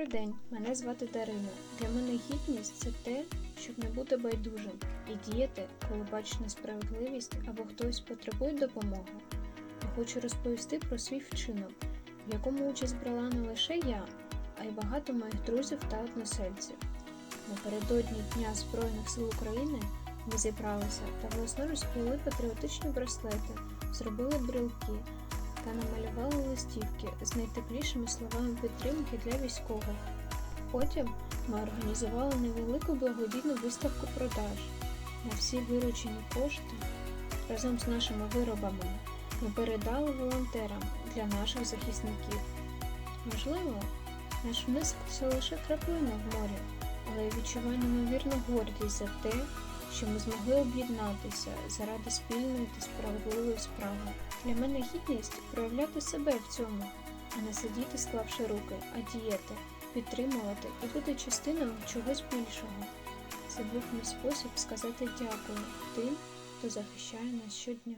Добрий день, мене звати Дарина. Для мене гідність це те, щоб не бути байдужим і діяти, коли бачиш несправедливість або хтось потребує допомоги. Я хочу розповісти про свій вчинок, в якому участь брала не лише я, а й багато моїх друзів та односельців. Напередодні Дня Збройних сил України ми зібралися та власноруч сплели патріотичні браслети, зробили брелки та намалювали листівки з найтеплішими словами підтримки для військових. Потім ми організували невелику благодійну виставку продаж. На всі виручені кошти разом з нашими виробами ми передали волонтерам для наших захисників. Можливо, наш внесок це лише краплина в морі, але я відчуваю неймовірну гордість за те, що ми змогли об'єднатися заради спільної та справедливої справи. Для мене гідність проявляти себе в цьому, а не сидіти, склавши руки, а діяти, підтримувати і бути частиною чогось більшого. Це був мій спосіб сказати дякую тим, хто захищає нас щодня.